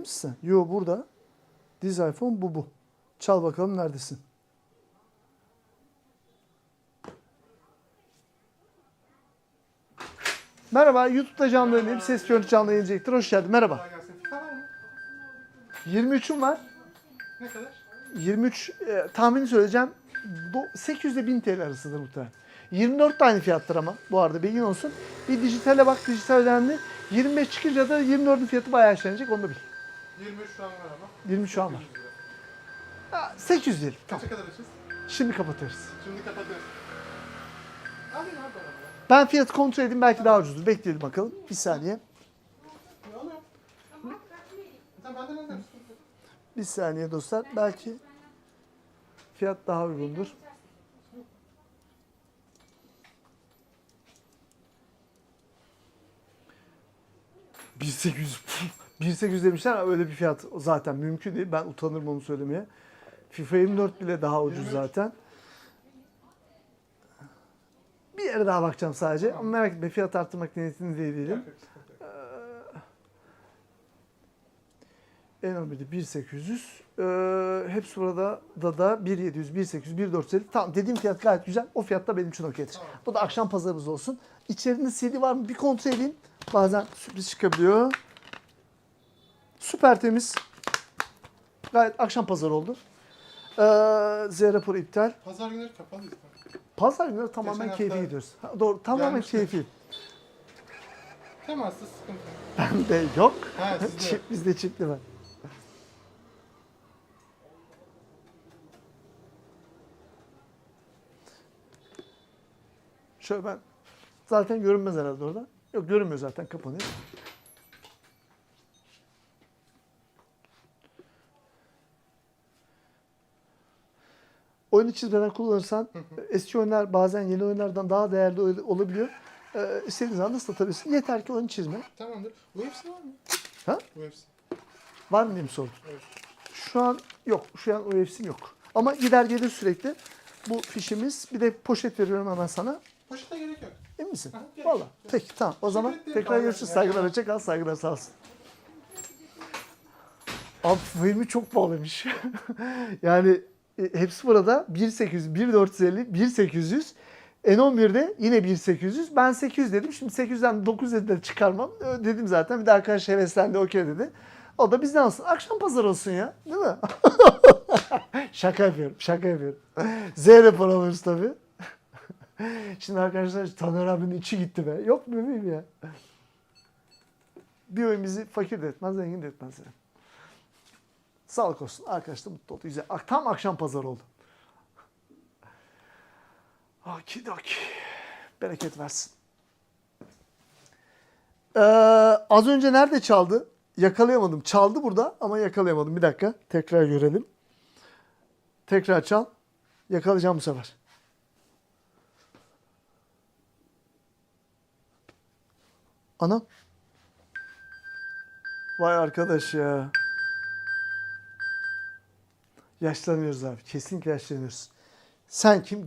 misin? Yo burada. Diz iPhone bu bu. Çal bakalım neredesin? Merhaba, YouTube'da canlı yayındayım. Ses görüntü canlı yayıncılıktır. Hoş geldin. Merhaba. Kolay gelsin. FIFA var mı? 23'üm var. Ne kadar? 23 e, tahmini söyleyeceğim. Do- 800 ile 1000 TL arasıdır muhtemelen. 24 de aynı fiyattır ama bu arada bilgin olsun. Bir dijitale bak dijital önemli. 25 çıkınca da 24'ün fiyatı bayağı aşağılanacak onu da bil. 23 şu an var ama. 20 şu an var. 800 lira. Ha, 800 diyelim. Tamam. Kaça kadar açız? Şimdi kapatıyoruz. Şimdi kapatıyoruz. Abi bana. Ben fiyatı kontrol edeyim belki daha ucuzdur. Bekleyelim bakalım. Bir saniye. Ne oluyor? Sen benden ne dersin? Bir saniye dostlar. Belki fiyat daha uygundur. ...1800... 1800 demişler öyle bir fiyat zaten mümkün değil. Ben utanırım onu söylemeye. FIFA 24 bile daha ucuz 23. zaten. Bir yere daha bakacağım sadece. Ama merak etme fiyat arttırmak niyetinde değil değilim. Yok. En 11'de 1800. Ee, hepsi burada da da 1700, 1800, 1450. Tamam dediğim fiyat gayet güzel. O fiyatta benim için okeydir. Bu da akşam pazarımız olsun. İçerisinde CD var mı? Bir kontrol edeyim. Bazen sürpriz çıkabiliyor. Süper temiz. Gayet akşam pazarı oldu. Ee, Z raporu iptal. Pazar günleri kapalı. Pazar günleri tamamen Geçen hafta keyfi gidiyoruz. Ha, doğru tamamen gelmiştik. keyfi. Temassız sıkıntı. Bende yok. Ha sizde. yok. Bizde çiftli var. Şöyle ben zaten görünmez herhalde orada. Yok görünmüyor zaten kapanıyor. Oyunu çizmeden kullanırsan eski oyunlar bazen yeni oyunlardan daha değerli ol- olabiliyor. Ee, istediğin zaman da satabilirsin. Yeter ki oyunu çizme. Tamamdır. UFC var mı? Ha? UFC. Var mı diye mi sordun? Evet. Şu an yok. Şu an UFC'm yok. Ama gider gelir sürekli. Bu fişimiz. Bir de poşet veriyorum hemen sana. Poşete gerek yok. Emin misin? Aha, gerek yok. Peki tamam. O zaman ederim. tekrar görüşürüz. Saygılar. Hoşça kal. Saygılar sağ olsun. Abi filmi çok pahalıymış. yani hepsi burada 1800, 1450, 1800. N11'de yine 1800. Ben 800 dedim. Şimdi 800'den 900'e de çıkarmam. Dedim zaten. Bir de arkadaş heveslendi okey dedi. O da bizden olsun. Akşam pazar olsun ya. Değil mi? şaka yapıyorum. Şaka yapıyorum. Z rapor alırız tabii. Şimdi arkadaşlar Taner abinin içi gitti be. Yok mu ya? Bir oyun bizi fakir de etmez, zengin de etmez yani. Sağlık olsun. Arkadaş da mutlu oldu. Güzel. Tam akşam pazar oldu. Akidoki. Bereket versin. Ee, az önce nerede çaldı? Yakalayamadım. Çaldı burada ama yakalayamadım. Bir dakika. Tekrar görelim. Tekrar çal. Yakalayacağım bu sefer. Anam. Vay arkadaş ya. Yaşlanıyoruz abi. Kesinlikle yaşlanıyoruz. Sen kim?